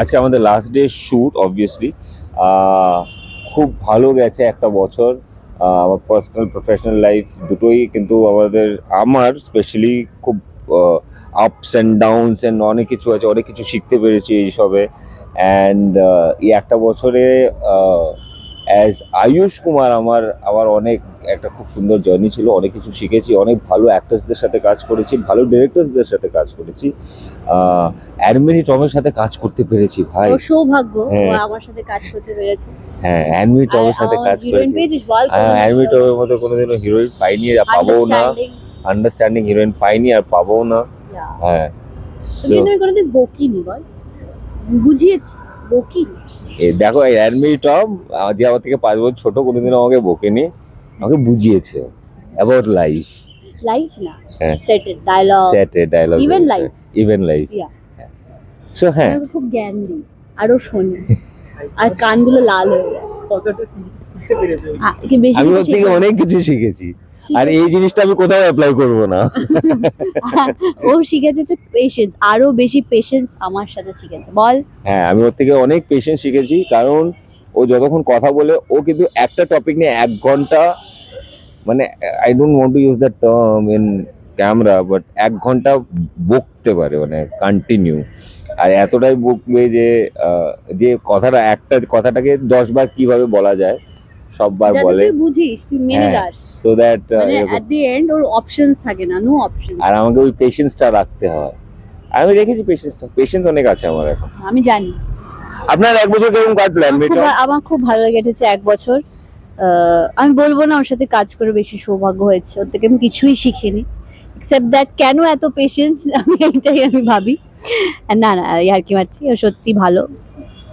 আজকে আমাদের last day shoot obviously খুব ভালো গেছে একটা বছর। আমার পার্সোনাল প্রফেশনাল লাইফ দুটোই কিন্তু আমাদের, আমার স্পেশালি খুব আপস অ্যান্ড ডাউনস অ্যান্ড অনেক কিছু আছে, অনেক কিছু শিখতে পেরেছি এইসবে অ্যান্ড এই একটা বছরে অ্যাজ আয়ুষ কুমার আমার আমার অনেক একটা খুব সুন্দর জার্নি ছিল অনেক কিছু শিখেছি অনেক ভালো অ্যাক্টার্সদের সাথে কাজ করেছি ভালো ডিরেক্টরসদের সাথে কাজ করেছি। অ্যাডমিনি টমের সাথে কাজ করতে পেরেছি ভাই। সৌভাগ্য হ্যাঁ। আমার সাথে কাজ করতে পেরেছে। হ্যাঁ অ্যাডমিনি টমের সাথে কাজ করেছি। অ্যাডমিনি টমের মতো কোনোদিনও হিরোইন পাইনি আর পাবও না। আন্ডারস্ট্যান্ডিং হিরোইন পাইনি আর পাবো না। হ্যাঁ কিন্তু আমি কোনোদিন বকিনি বল। বুঝিয়েছি। বকিনি? এ দেখো টম আহ, যে আমার থেকে পাঁচ বছর ছোট কোনোদিনও আমাকে বকেনি। আমাকে বুঝিয়েছে অ্যাবাউট লাইফ লাইফ না হ্যাঁ। Settled dialogue set dialogue even life even life so হ্যাঁ। আমাকে খুব জ্ঞান দিই আরও শুনি। আর কানগুলো লাল হয়ে আমি ওর থেকে অনেক কিছু শিখেছি। আর এই জিনিসটা আমি কোথাও অ্যাপ্লাই করব না। ও শিখেছে হচ্ছে পেশেন্স আরও বেশি পেশেন্স আমার সাথে শিখেছে। বল। হ্যাঁ আমি ওর থেকে অনেক পেশেন্স শিখেছি কারণ ও যতক্ষণ কথা বলে ও কিন্তু একটা টপিক নিয়ে এক ঘণ্টা মানে I don't want to use the term in camera but এক ঘণ্টা বকতে পারে মানে কন্টিনিউ আর এতটাই বকবে যে যে কথাটা একটা কথাটাকে দশ বার কীভাবে বলা যায় সববার বলে। বুঝিস তুই মেনে যাস। So that at the end or options থাকে না নো অপশন আর আমাকে ওই পেশেন্সটা রাখতে হয়। আমি রেখেছি পেশেন্সটা পেশেন্স অনেক আছে আমার এখন। আমি জানি। আপনার এক বছর কেমন কাটলো আমার খুব আমার খুব ভালো কেটেছে এক বছর। আমি বলব না ওর সাথে কাজ করে বেশি সৌভাগ্য হয়েছে ওর থেকে আমি কিছুই শিখিনি। এক্সেপ্ট দ্যাট কেন এত পেশেন্স আমি এইটাই আমি ভাবি। না না আর কি মারছি? সত্যি ভালো।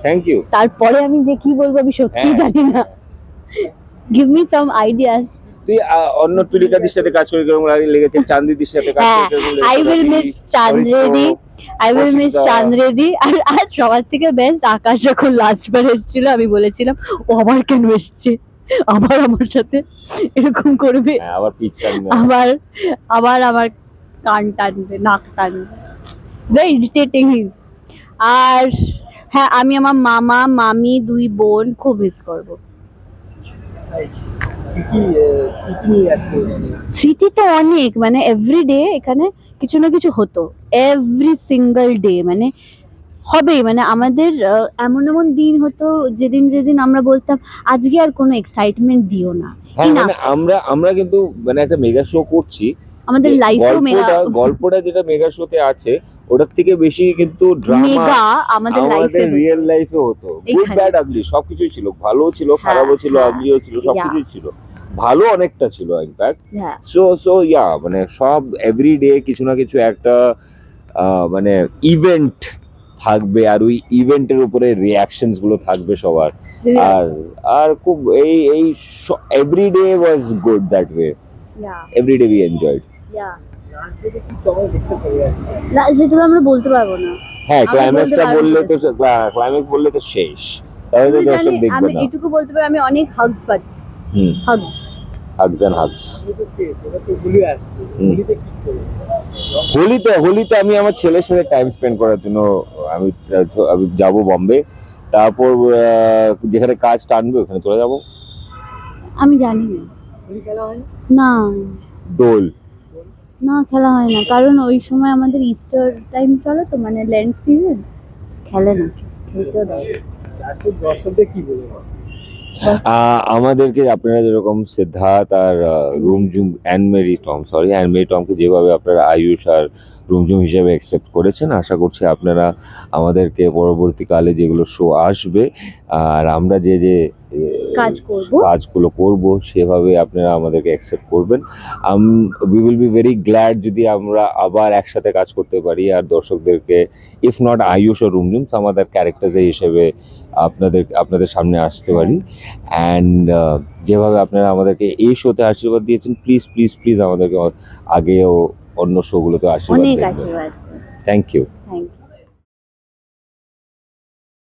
থ্যাংক ইউ তারপরে আমি যে কি বলব আমি সত্যি হ্যাঁ। জানি না। গিভ মি সাম আইডিয়াস তুই অন্য পিরিকাদির সাথে কাজ করে কেমন লাগে- লেগেছে চান্দিদির সাথে কাজ করে I will miss Chandredi I will miss Chandredi আর আর সবার থেকে বেস্ট আকাশ যখন লাস্ট বার এসেছিল আমি বলেছিলাম ও আবার কেন এসছে? আবার আমার সাথে এরকম করবে। হ্যাঁ, আবার আবার আবার আমার কান টানবে নাক টানবে। ভেরি ইরিটেটিং হিজ আর হ্যাঁ আমি আমার মামা মামি দুই বোন খুব মিস করব। স্মৃতি তো অনেক মানে এভরিডে এখানে কিছু না কিছু হতো। এভরি সিঙ্গল ডে মানে হবেই মানে আমাদের এমন এমন দিন হতো যেদিন যেদিন আমরা বলতাম আজকে আর কোনো এক্সাইটমেন্ট দিও না হ্যাঁ মানে আমরা আমরা কিন্তু মানে একটা মেগা শো করছি। আমাদের লাইফেও মেগা গল্পটা যেটা মেগা শোতে আছে ওটার থেকে বেশি কিন্তু ড্রামা আমাদের লাইফে রিয়েল লাইফে হতো। গুড ব্যাড আগলি সবকিছুই ছিল। ভালো ছিল হ্যাঁ, খারাপও ছিল হ্যাঁ, আগলিও ছিল সবকিছুই ছিল। ভালো অনেকটা ছিল ইনফ্যাক্ট হ্যাঁ সো সো ইয়া মানে সব এভরিডে কিছু না কিছু একটা মানে ইভেন্ট থাকবে আর ওই ইভেন্টের উপরে রিয়াকশনসগুলো থাকবে সবার। আর আর খুব এই এই every day was good that way every day we enjoyed সেটা তো আমরা বলতে পারব না। হ্যাঁ ক্লাইম্যাক্সটা বললে তো ক্লাইম্যাক্স বললে তো শেষ। তাহলে তো দর্শক দেখবে আমি এটুকু বলতে পারি আমি অনেক হাগস পাচ্ছি। হাগস হাগস এন্ড হাগস হোলিতে হোলিতে আমি আমার ছেলের সাথে টাইম স্পেন্ড করার জন্য আমি আমি যাব বম্বে তারপর যেখানে কাজ টানবে ওখানে চলে যাব। আমি জানি না। হয় না। দোল। না খেলা হয় না। কারণ ওই সময় আমাদের ইস্টার টাইম চলে তো মানে ল্যান্ড সিজন খেলে না। খেলতেও দেয় দর্শকদের কি বলব? আহ, আমাদেরকে আপনারা যেরকম সিদ্ধার্থ আর Rumjhum Annemarie Tom sorry and Mary টমকে যেভাবে আপনারা আয়ুষ আর রুমজুম হিসেবে অ্যাকসেপ্ট করেছেন। আশা করছি আপনারা আমাদেরকে পরবর্তীকালে যেগুলো শো আসবে আর আমরা যে যে কাজ করব। কাজগুলো করব সেভাবে আপনারা আমাদেরকে অ্যাকসেপ্ট করবেন। আম we will be very glad যদি আমরা আবার একসাথে কাজ করতে পারি। আর দর্শকদেরকে ইফ নট আয়ুষ ও রুমজুমস আমাদের ক্যারেক্টার্সের হিসেবে আপনাদের আপনাদের সামনে আসতে পারি। অ্যান্ড যেভাবে আপনারা আমাদেরকে এই শোতে আশীর্বাদ দিয়েছেন প্লিজ প্লিজ প্লিজ আমাদেরকে আগেও অন্য শোগুলোতে আশীর্বাদ অনেক আশীর্বাদ। Thank you